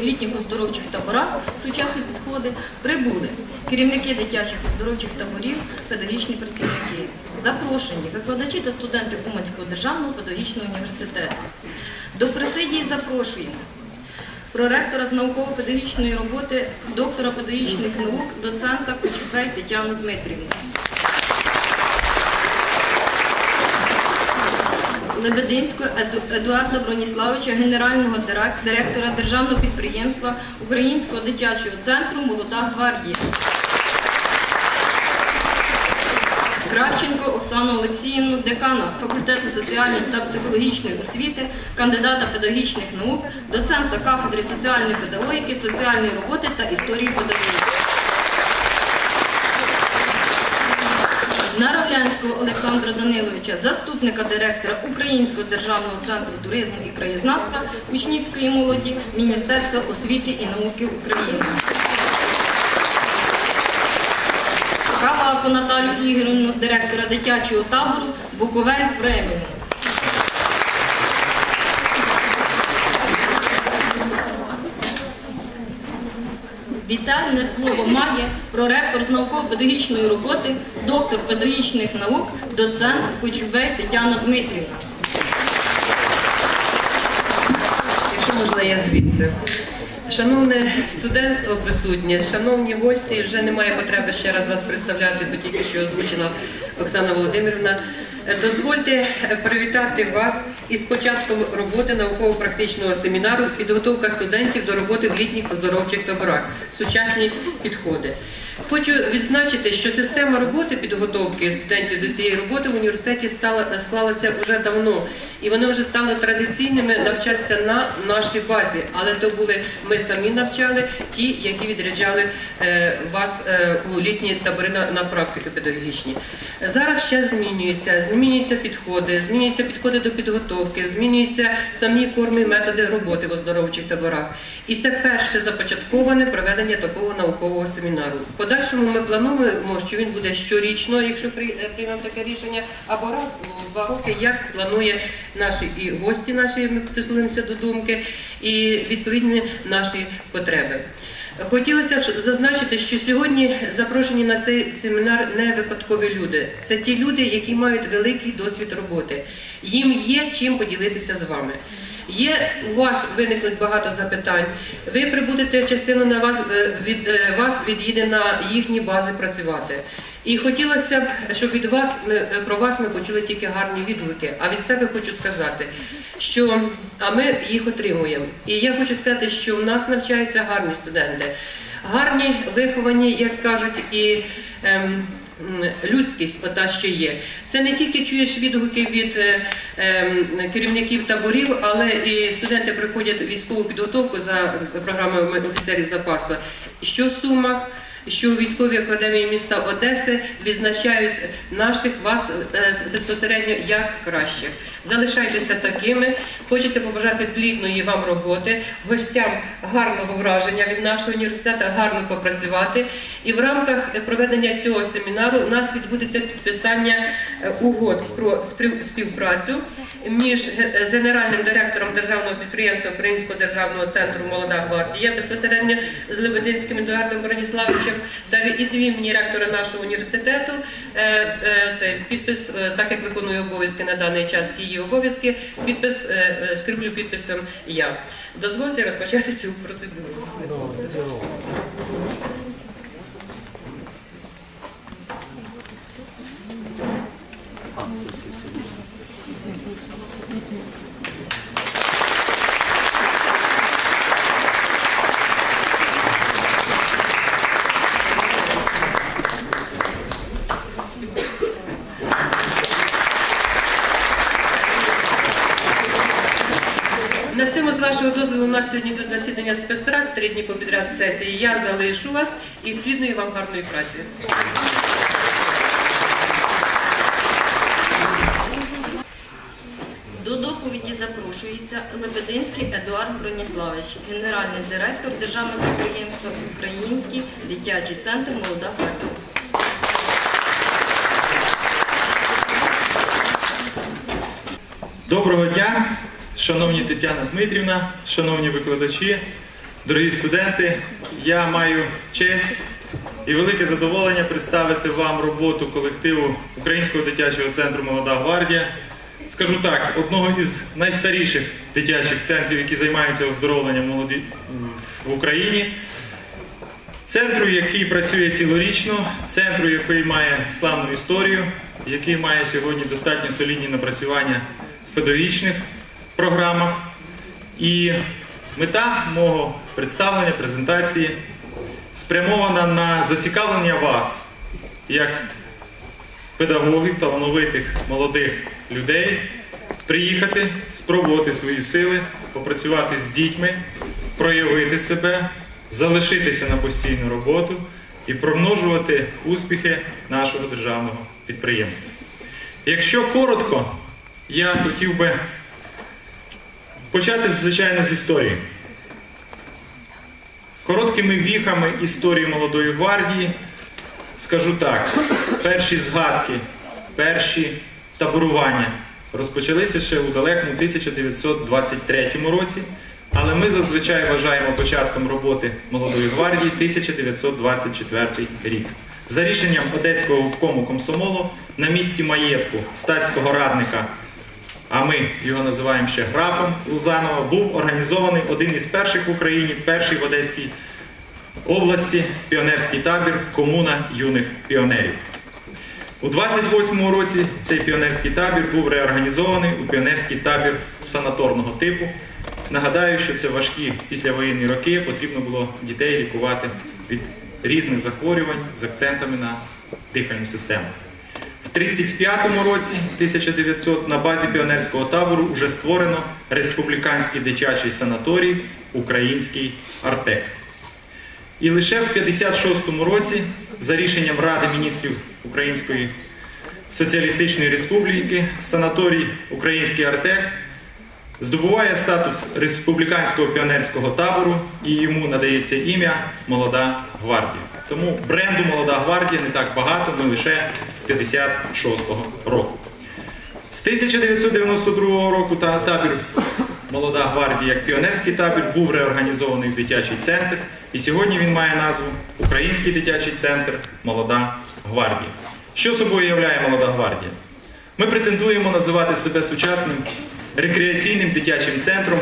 літніх оздоровчих таборах сучасні підходи прибули керівники дитячих оздоровчих таборів, педагогічні працівники, запрошені викладачі та студенти Уманського державного педагогічного університету. До президії запрошуємо проректора з науково-педагогічної роботи, доктора педагогічних наук, доцента Кочубей Тетяну Дмитрівну. Лебединського Едуарда Броніславовича, генерального директора Державного підприємства Українського дитячого центру Молода гвардія. Кравченко Оксану Олексіївну, декана факультету соціальної та психологічної освіти, кандидата педагогічних наук, доцента кафедри соціальної педагогіки, соціальної роботи та історії педагогіки. Наравлянського Олександра Даниловича, заступника директора Українського державного центру туризму і краєзнавства учнівської молоді Міністерства освіти і науки України. Каваку Наталю Ігорівну, директора дитячого табору Буковель преміум. Вітальне слово має проректор з науково-педагогічної роботи, доктор педагогічних наук, доцент Кочубей Тетяна Дмитрівна. Якщо можна, я звідси. Шановне студентство присутнє, шановні гості, вже немає потреби ще раз вас представляти, бо тільки що озвучила Оксана Володимирівна. Дозвольте привітати вас із початком роботи науково-практичного семінару підготовка студентів до роботи в літніх оздоровчих таборах. Сучасні підходи. Хочу відзначити, що система роботи підготовки студентів до цієї роботи в університеті стала склалася вже давно, і вони вже стали традиційними навчатися на нашій базі. Але то були ми самі навчали, ті, які відряджали е, вас е, у літні табори на, практики педагогічні. Зараз ще змінюється, змінюються підходи, змінюються підходи до підготовки, змінюються самі форми і методи роботи в оздоровчих таборах. І це перше започатковане проведення такого наукового семінару. В подальшому ми плануємо, що він буде щорічно, якщо е, приймемо таке рішення, або раз у два роки, як спланує наші і гості наші, ми прислунимося до думки, і відповідні наші потреби. Хотілося б зазначити, що сьогодні запрошені на цей семінар не випадкові люди. Це ті люди, які мають великий досвід роботи. Їм є чим поділитися з вами. Є у вас виникли багато запитань. Ви прибудете частину на вас е, від е, вас від'їде на їхні бази працювати. І хотілося б, щоб від вас ми про вас ми почули тільки гарні відгуки. А від себе хочу сказати, що а ми їх отримуємо. І я хочу сказати, що в нас навчаються гарні студенти, гарні виховані, як кажуть, і. Ем, Людськість, ота що є, це не тільки чуєш відгуки від е, ем, керівників таборів, але і студенти приходять військову підготовку за програмою офіцерів запасу. Що в Сумах, що у військовій академії міста Одеси відзначають наших вас е, безпосередньо як кращих. Залишайтеся такими. Хочеться побажати плідної вам роботи, гостям гарного враження від нашого університету, гарно попрацювати. І в рамках проведення цього семінару у нас відбудеться підписання е, угод про спів- співпрацю між генеральним директором державного підприємства Українського державного центру Молода гвардія безпосередньо з Лебединським Едуардом Броніславовичем та і від імені ректора нашого університету. Е, е, Це підпис, е, так як виконую обов'язки на даний час її обов'язки, підпис скріплю підписом я. Дозвольте розпочати цю процедуру. На цьому, з вашого дозволу, у нас сьогодні йдуть засідання спецрад, три дні попідряд сесії. Я залишу вас і плідної вам гарної праці. До доповіді запрошується Лебединський Едуард Броніславович, генеральний директор Державного підприємства Український дитячий центр Молода гвардія. Доброго дня, шановні Тетяна Дмитрівна, шановні викладачі, дорогі студенти, я маю честь і велике задоволення представити вам роботу колективу Українського дитячого центру Молода гвардія. Скажу так, одного із найстаріших дитячих центрів, які займаються оздоровленням молоді в Україні. Центру, який працює цілорічно, центру, який має славну історію, який має сьогодні достатньо солідні напрацювання в педагогічних програмах. І мета мого представлення, презентації спрямована на зацікавлення вас як педагогів, талановитих молодих людей, приїхати, спробувати свої сили, попрацювати з дітьми, проявити себе, залишитися на постійну роботу і примножувати успіхи нашого державного підприємства. Якщо коротко, я хотів би почати, звичайно, з історії. Короткими віхами історії молодої гвардії скажу так: перші згадки, перші таборування розпочалися ще у далекому 1923 році, але ми зазвичай вважаємо початком роботи молодої гвардії 1924 рік. За рішенням Одеського обкому комсомолу на місці маєтку статського радника а ми його називаємо ще графом Лузанова, був організований один із перших в Україні, перший в Одеській області піонерський табір Комуна юних піонерів. У 28-му році цей піонерський табір був реорганізований у піонерський табір санаторного типу. Нагадаю, що це важкі післявоєнні роки, потрібно було дітей лікувати від різних захворювань з акцентами на дихальну систему. В 35-му році 1900 на базі піонерського табору вже створено республіканський дитячий санаторій Український Артек. І лише в 56-му році, за рішенням Ради міністрів Української Соціалістичної Республіки, санаторій Український Артек здобуває статус республіканського піонерського табору і йому надається ім'я Молода гвардія. Тому бренду Молода гвардія не так багато, ми лише з 56-го року. З 1992 року та табір Молода гвардія як піонерський табір був реорганізований в дитячий центр, і сьогодні він має назву Український дитячий центр Молода гвардія. Що собою являє Молода гвардія? Ми претендуємо називати себе сучасним рекреаційним дитячим центром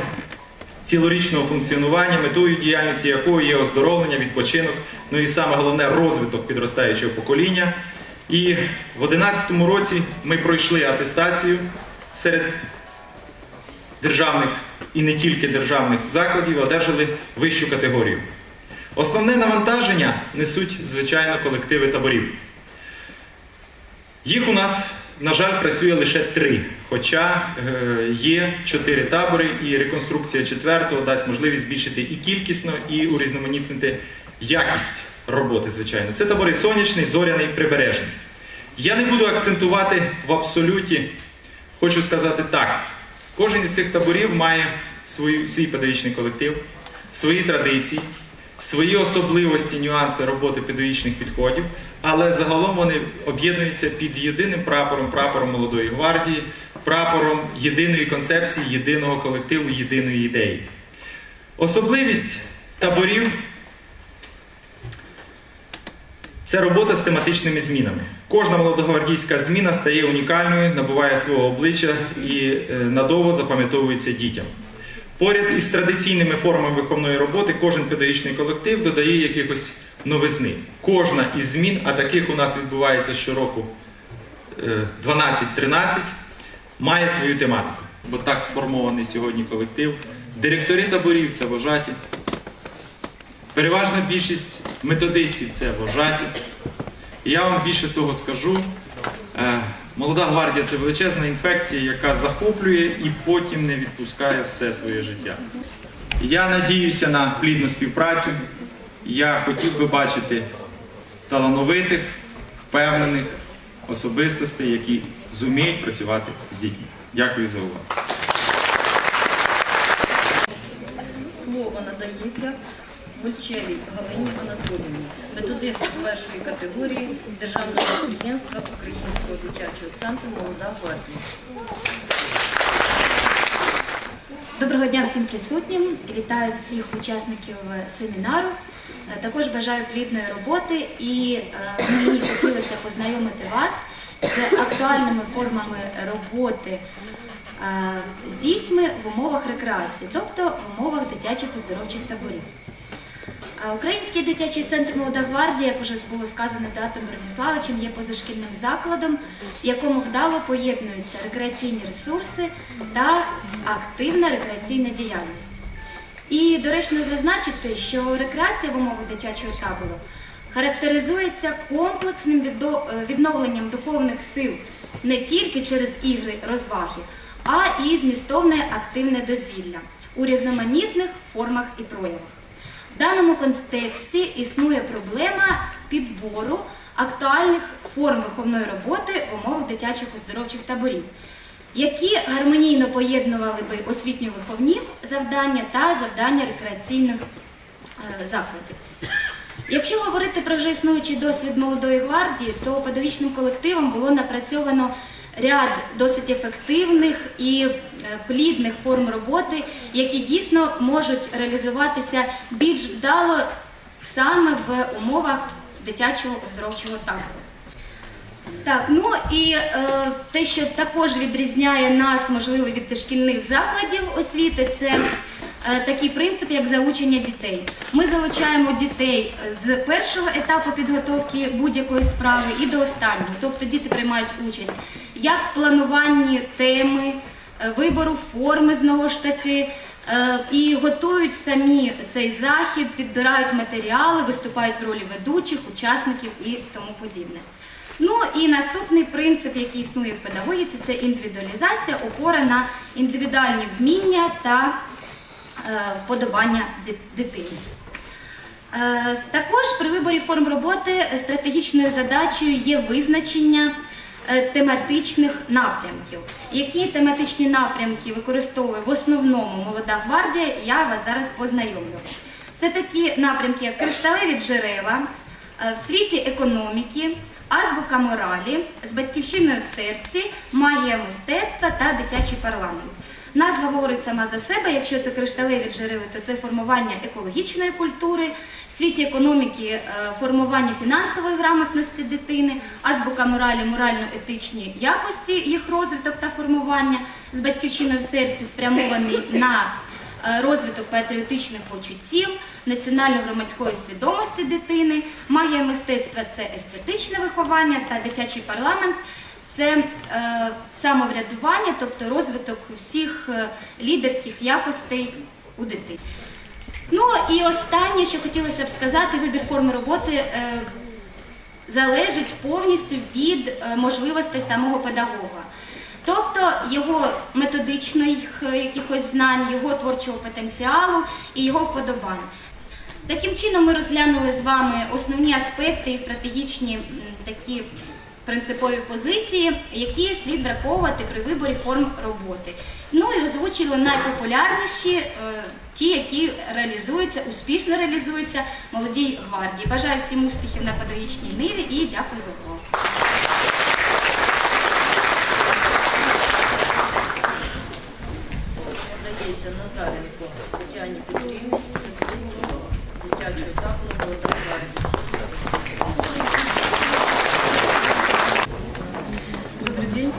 цілорічного функціонування, метою діяльності якого є оздоровлення, відпочинок, ну і саме головне розвиток підростаючого покоління. І в 2011 році ми пройшли атестацію серед державних і не тільки державних закладів, одержали вищу категорію. Основне навантаження несуть, звичайно, колективи таборів. Їх у нас, на жаль, працює лише три, хоча е, є чотири табори, і реконструкція четвертого дасть можливість збільшити і кількісно, і урізноманітнити якість роботи, звичайно. Це табори сонячний, зоряний, прибережний. Я не буду акцентувати в абсолюті, хочу сказати так: кожен із цих таборів має свій, свій педагогічний колектив, свої традиції, свої особливості, нюанси роботи педагогічних підходів, але загалом вони об'єднуються під єдиним прапором, прапором молодої гвардії, прапором єдиної концепції, єдиного колективу, єдиної ідеї. Особливість таборів це робота з тематичними змінами. Кожна молодогвардійська зміна стає унікальною, набуває свого обличчя і е, надовго запам'ятовується дітям. Поряд із традиційними формами виховної роботи кожен педагогічний колектив додає якихось новизни. Кожна із змін, а таких у нас відбувається щороку е, 12-13, має свою тематику. Бо так сформований сьогодні колектив. Директори таборів це вожаті. Переважна більшість методистів це вожаті. Я вам більше того скажу. Молода гвардія це величезна інфекція, яка захоплює і потім не відпускає все своє життя. Я надіюся на плідну співпрацю. Я хотів би бачити талановитих, впевнених особистостей, які зуміють працювати з дітьми. Дякую за увагу. Слово надається Гульчевій Галині Анатоліївні, методисту першої категорії Державного підприємства Українського дитячого центру Молода гвардія. Доброго дня всім присутнім. Вітаю всіх учасників семінару. Е, Також бажаю плідної роботи і е, мені хотілося познайомити вас з актуальними формами роботи е, з дітьми в умовах рекреації, тобто в умовах дитячих оздоровчих таборів. Український дитячий центр Молода гвардія, як вже було сказано Татом Брониславовичем, є позашкільним закладом, в якому вдало поєднуються рекреаційні ресурси та активна рекреаційна діяльність. І доречно зазначити, що рекреація в умовах дитячого табору характеризується комплексним е, відновленням духовних сил не тільки через ігри розваги, а і змістовне активне дозвілля у різноманітних формах і проявах. В даному контексті існує проблема підбору актуальних форм виховної роботи в умовах дитячих оздоровчих таборів, які гармонійно поєднували би освітньо-виховні завдання та завдання рекреаційних е, закладів. Якщо говорити про вже існуючий досвід молодої гвардії, то педагогічним колективом було напрацьовано ряд досить ефективних і е, плідних форм роботи, які дійсно можуть реалізуватися більш вдало саме в умовах дитячого оздоровчого табору. Так, ну і е, те, що також відрізняє нас, можливо, від дошкільних закладів освіти, це е, такий принцип, як залучення дітей. Ми залучаємо дітей з першого етапу підготовки будь-якої справи і до останнього. Тобто діти приймають участь як в плануванні теми, е, вибору форми знову ж таки. е, І готують самі цей захід, підбирають матеріали, виступають в ролі ведучих, учасників і тому подібне. Ну і наступний принцип, який існує в педагогіці, це індивідуалізація, опора на індивідуальні вміння та е, вподобання ди- дитини. Е, Також при виборі форм роботи стратегічною задачею є визначення тематичних напрямків. Які тематичні напрямки використовує в основному молода гвардія, я вас зараз познайомлю. Це такі напрямки, як кришталеві джерела, е, в світі економіки, азбука моралі, з батьківщиною в серці, магія мистецтва та дитячий парламент. Назва говорить сама за себе. Якщо це кришталеві джерела, то це формування екологічної культури, в світі економіки е, формування фінансової грамотності дитини, азбука моралі, морально-етичні якості, їх розвиток та формування з батьківщиною в серці спрямований на е, розвиток патріотичних почуттів, національно-громадської свідомості дитини, магія мистецтва це естетичне виховання та дитячий парламент це е, самоврядування, тобто розвиток всіх е, лідерських якостей у дитини. Ну і останнє, що хотілося б сказати, вибір форми роботи е, залежить повністю від е, можливостей самого педагога. Тобто його методичних е, якихось знань, його творчого потенціалу і його вподобань. Таким чином ми розглянули з вами основні аспекти і стратегічні такі принципові позиції, які слід враховувати при виборі форм роботи. Ну і озвучили найпопулярніші, ті, які реалізуються, успішно реалізуються молодій гвардії. Бажаю всім успіхів на педагогічній ниві і дякую за увагу. Надається Назаренко Тетяні Петрівні, психологу дитячого табору «Молода гвардія». Добрый день.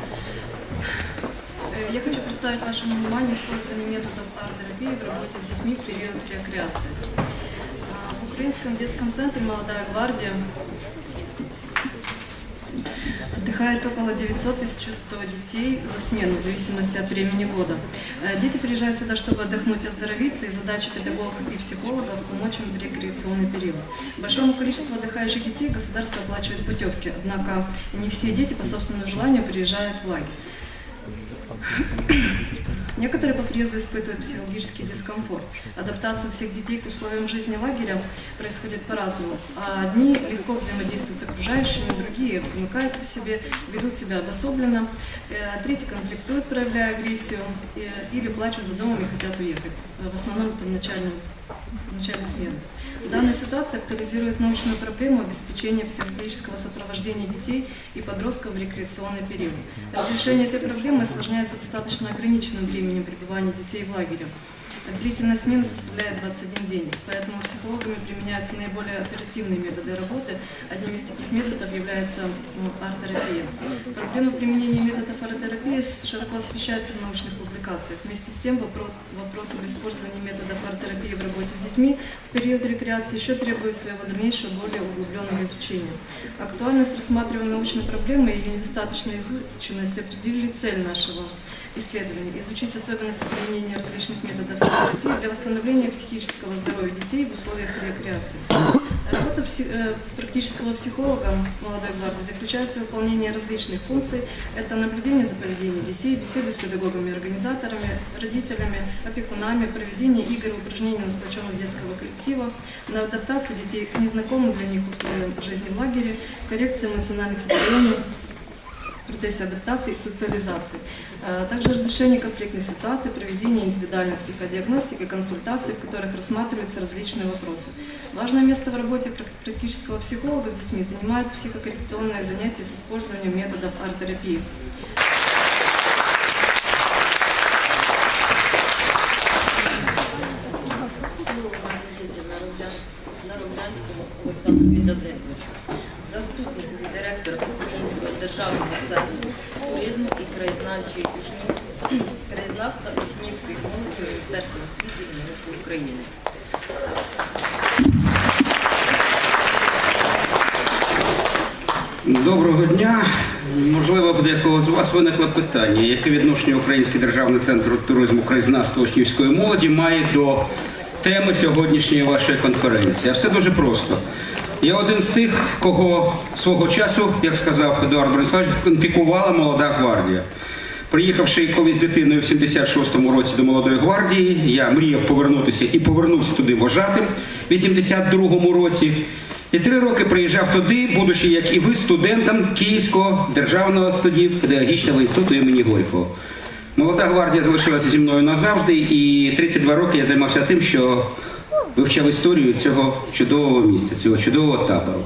Э, Я хочу представить вашему вниманию использование методов арт-терапии в работе с детьми в период рекреации. А, В Украинском детском центре «Молодая гвардия» отдыхает около 900-1100 детей за смену, в зависимости от времени года. Э, Дети приезжают сюда, чтобы отдохнуть, оздоровиться, и задача педагогов и психологов помочь им в рекреационный период. Большому количеству отдыхающих детей государство оплачивает путевки, однако не все дети по собственному желанию приезжают в лагерь. Некоторые по приезду испытывают психологический дискомфорт. Адаптация всех детей к условиям жизни лагеря происходит по-разному. А Одни легко взаимодействуют с окружающими, другие замыкаются в себе, ведут себя обособленно, э, третьи конфликтуют, проявляя агрессию, э, или плачут за домом и хотят уехать. Э, В основном это в начале, в начале смены. Данная ситуация актуализирует научную проблему обеспечения психологического сопровождения детей и подростков в рекреационный период. Разрешение этой проблемы осложняется достаточно ограниченным временем пребывания детей в лагере. Длительность смены составляет 21 день, поэтому психологами применяются наиболее оперативные методы работы. Одним из таких методов является ну, арт-терапия. Проблема применения методов арт-терапии широко освещается в научных публикациях. Вместе с тем вопрос, вопрос об использовании методов арт-терапии в работе с детьми в период рекреации еще требует своего дальнейшего, более углубленного изучения. Актуальность рассматриваемой научной проблемы и ее недостаточная изученность определили цель нашего исследований – изучить особенности применения различных методов для восстановления психического здоровья детей в условиях рекреации. Работа пси- э, практического психолога молодой гвардии заключается в выполнении различных функций. Это наблюдение за поведением детей, беседы с педагогами, организаторами, родителями, опекунами, проведение игр и упражнений на сплоченность детского коллектива, на адаптацию детей к незнакомым для них условиям жизни в лагере, коррекция эмоциональных состояний, процессе адаптации и социализации. Э, Также разрешение конфликтной ситуации, проведение индивидуальной психодиагностики, консультаций, в которых рассматриваются различные вопросы. Важное место в работе прак- практического психолога с детьми занимают психокоррекционные занятия с использованием методов арт-терапии. Слово надається краєзнавчої учні- краєзнавства учнівської молоді Міністерства освіти і науки України. Доброго дня. Можливо, в декого з вас виникло питання, яке відношення Український державний центр туризму краєзнавства учнівської молоді має до теми сьогоднішньої вашої конференції. А все дуже просто. Я один з тих, кого свого часу, як сказав Едуард Бориславович, конфікувала молода гвардія. Приїхавши колись дитиною в 76-му році до молодої гвардії, я мріяв повернутися і повернувся туди вожатим в 82-му році. І три роки приїжджав туди, будучи, як і ви, студентом Київського державного тоді педагогічного інституту імені Горького. Молода гвардія залишилася зі мною назавжди, і 32 роки я займався тим, що вивчав історію цього чудового міста, цього чудового табору.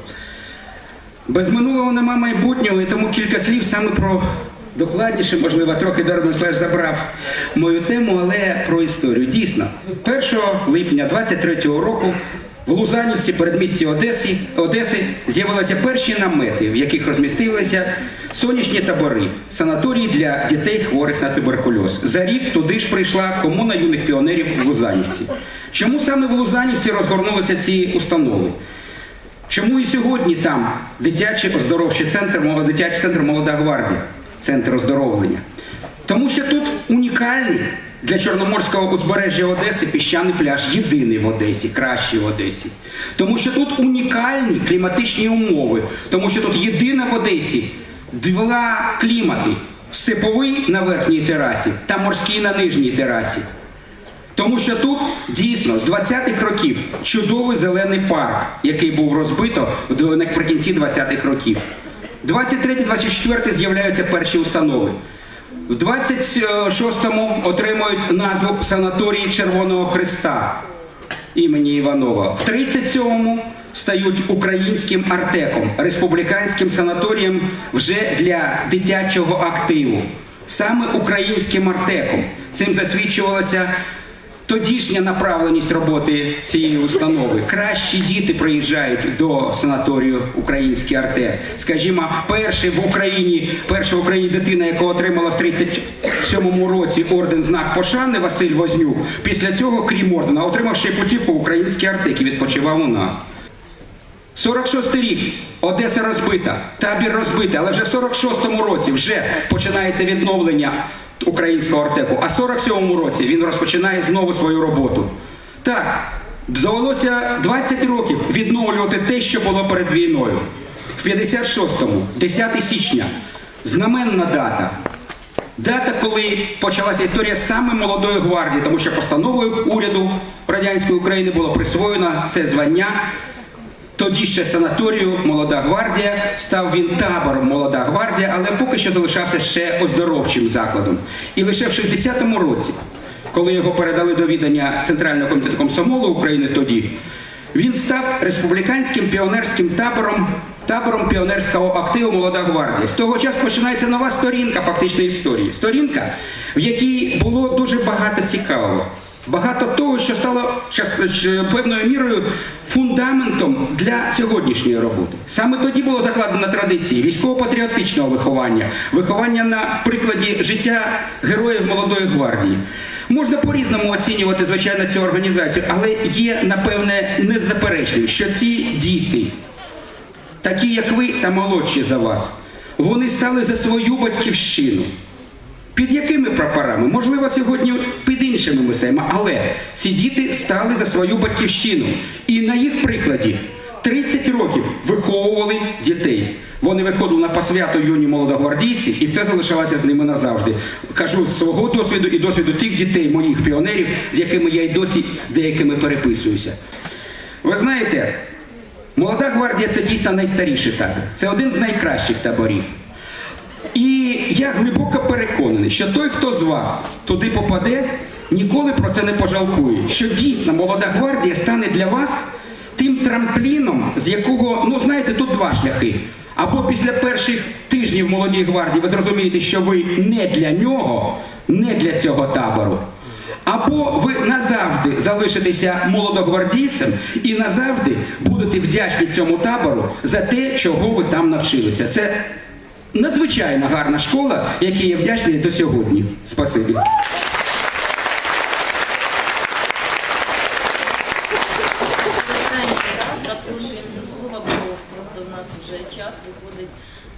Без минулого нема майбутнього, і тому кілька слів саме про докладніше, можливо, трохи Дарвин Слеш забрав мою тему, але про історію. Дійсно, 1 липня 23-го року в Лузанівці, передмісті Одеси, Одеси, з'явилися перші намети, в яких розмістилися сонячні табори, санаторії для дітей, хворих на туберкульоз. За рік туди ж прийшла комуна юних піонерів в Лузанівці. Чому саме в Лузанівці розгорнулися ці установи? Чому і сьогодні там дитячий оздоровчий центр, дитячий центр Молода гвардія, центр оздоровлення? Тому що тут унікальний для Чорноморського узбережжя Одеси піщаний пляж, єдиний в Одесі, кращий в Одесі. Тому що тут унікальні кліматичні умови, тому що тут єдина в Одесі два клімати: степовий на верхній терасі та морський на нижній терасі. Тому що тут дійсно з 20-х років чудовий зелений парк, який був розбито наприкінці 20-х років. 23-24 з'являються перші установи. В 26-му отримують назву санаторій Червоного Христа імені Іванова. В 37-му стають українським артеком, республіканським санаторієм вже для дитячого активу. Саме українським артеком. Цим засвідчувалося тодішня направленість роботи цієї установи. Кращі діти приїжджають до санаторію Український Артек. Скажімо, перший в Україні, перша в Україні дитина, яка отримала в 37-му році орден знак пошани Василь Вознюк. Після цього, крім ордена, отримав ще путівку Український Артек і відпочивав у нас. 46 рік. Одеса розбита, табір розбитий, але вже в 46-му році вже починається відновлення українського артеку. А в 47-му році він розпочинає знову свою роботу. Так, довелося 20 років відновлювати те, що було перед війною. В 56-му, 10 січня, знаменна дата. Дата, коли почалася історія саме молодої гвардії, тому що постановою уряду радянської України було присвоєно це звання. Тоді ще санаторію Молода гвардія став він табором Молода гвардія, але поки що залишався ще оздоровчим закладом. І лише в 60-му році, коли його передали до відання Центрального комітету комсомолу України тоді, Він став республіканським піонерським табором, табором піонерського активу Молода гвардія. З того часу починається нова сторінка фактичної історії. Сторінка, в якій було дуже багато цікавого. Багато того, що стало певною мірою фундаментом для сьогоднішньої роботи. Саме тоді було закладено традиції військово-патріотичного виховання, виховання на прикладі життя героїв молодої гвардії. Можна по-різному оцінювати, звичайно, цю організацію, але є, напевне, незаперечним, що ці діти, такі як ви та молодші за вас, вони стали за свою батьківщину. Під якими прапорами? Можливо, сьогодні під іншими ми стоїмо, але ці діти стали за свою батьківщину. І на їх прикладі 30 років виховували дітей. Вони виходили на посвяту юні молодогвардійці, і це залишалося з ними назавжди. Кажу з свого досвіду і досвіду тих дітей, моїх піонерів, з якими я й досі деякими переписуюся. Ви знаєте, молода гвардія це дійсно найстаріший табір. Це один з найкращих таборів. І я глибоко переконаний, що той, хто з вас туди попаде, ніколи про це не пожалкує. Що дійсно молода гвардія стане для вас тим трампліном, з якого, ну знаєте, тут два шляхи. Або після перших тижнів молодій гвардії ви зрозумієте, що ви не для нього, не для цього табору. Або ви назавжди залишитеся молодогвардійцем і назавжди будете вдячні цьому табору за те, чого ви там навчилися. Це надзвичайно гарна школа, якій я вдячний до сьогодні. Спасибі.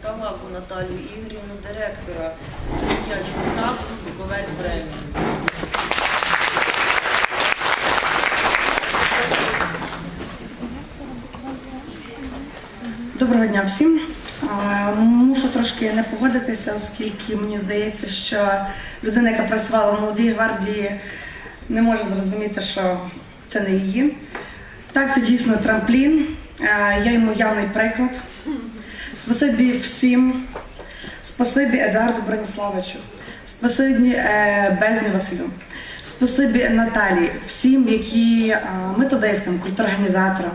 Каваку Наталію Ігорівну, директора дитячого табору Буковель Бремінь. Доброго дня всім. А, Мушу трошки не погодитися, оскільки мені здається, що людина, яка працювала в молодій гвардії, не може зрозуміти, що це не її. Так, це дійсно трамплін. Я йому явний приклад. Спасибі всім. Спасибі Едуарду Броніславовичу. Спасибі е, Безні Василю. Спасибі Наталії, всім, які е, методистам, культорганізаторам,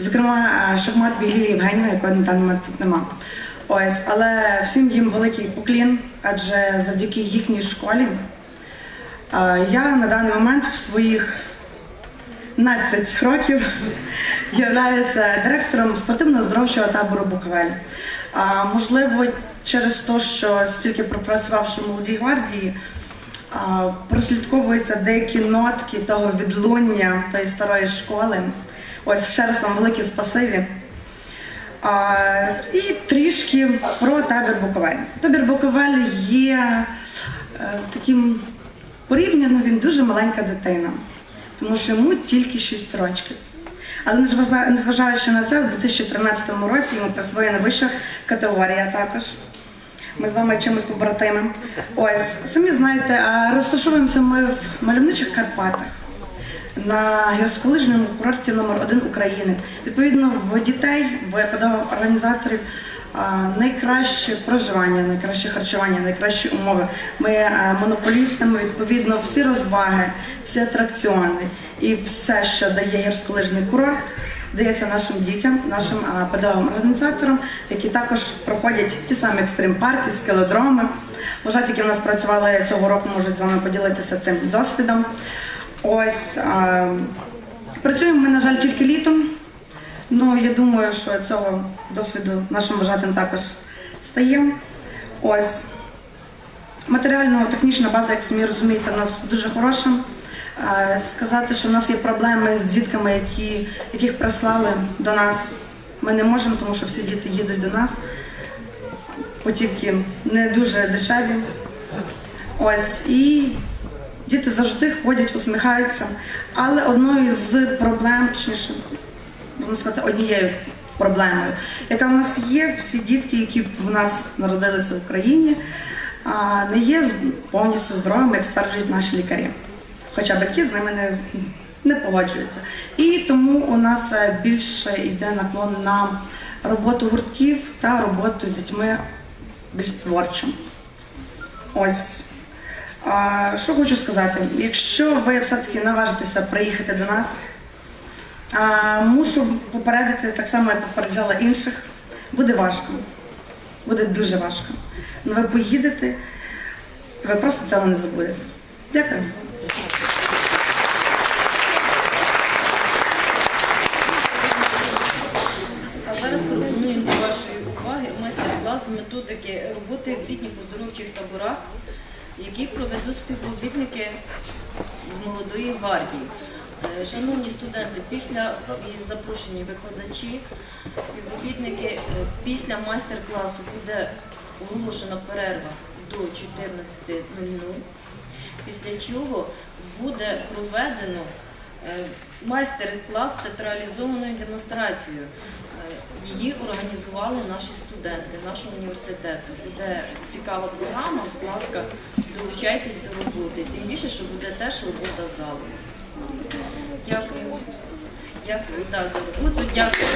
зокрема е, Шахматовій Лілії Євгенівні, якої на даний момент тут нема. Ось, але всім їм великий поклін, адже завдяки їхній школі я на даний момент в своїх 15 років являюся директором спортивно-здоровчого табору Буковель. А, можливо, через те, що стільки пропрацювавши в молодій гвардії, а, прослідковуються деякі нотки того відлуння тої старої школи. Ось ще раз вам велике спасибі. А, і трішки про табір Буковель. Табір Буковель є е, таким порівняно, він дуже маленька дитина, тому що йому тільки 6 років. Але незважа- незважаючи на це, в 2013 році йому присвоєна вища категорія також. Ми з вами чимось побратими. Ось, самі знаєте, а розташовуємося ми в мальовничих Карпатах на гірськолижному курорті номер 1 України. Відповідно, в дітей, в педагогів-організаторів найкраще проживання, найкраще харчування, найкращі умови. Ми е, монополістами, відповідно, всі розваги, всі атракціони і все, що дає гірськолижний курорт, дається нашим дітям, нашим а, педагогам-організаторам, які також проходять ті самі екстрим-парки, скелодроми. Вважають, які в нас працювали цього року, можуть з вами поділитися цим досвідом. Ось а, працюємо ми, на жаль, тільки літом. Ну, я думаю, що цього досвіду нашим вважатим також стає. Ось матеріально-технічна база, як самі розумієте, у нас дуже хороша. Сказати, що в нас є проблеми з дітками, які, яких прислали до нас, ми не можемо, тому що всі діти їдуть до нас. Путівки не дуже дешеві. Ось і діти завжди ходять, усміхаються. Але одною з проблем, точніше, можна сказати, однією проблемою, яка в нас є, всі дітки, які в нас народилися в Україні, не є повністю здоровими, як стверджують наші лікарі. Хоча батьки з ними не, не погоджуються. І тому у нас е, більше йде наклон на роботу гуртків та роботу з дітьми більш творчо. Ось. А, що хочу сказати, якщо ви все-таки наважитеся приїхати до нас, А, мушу попередити так само, як попереджала інших. Буде важко. Буде дуже важко. Ну ви поїдете, ви просто цього не забудете. Дякую. Методики роботи в літніх оздоровчих таборах, які проведуть співробітники з молодої гвардії. Е, Шановні студенти, після і запрошені викладачі, співробітники, е, після майстер-класу буде оголошена перерва до 14.00, після чого буде проведено е, майстер-клас з театралізованою демонстрацією. Її організували наші студенти нашого університету. Буде цікава програма, будь ласка, долучайтесь до роботи. Тим більше, що буде теж робота залу. Дякую. Дякую да, за роботу, дякую.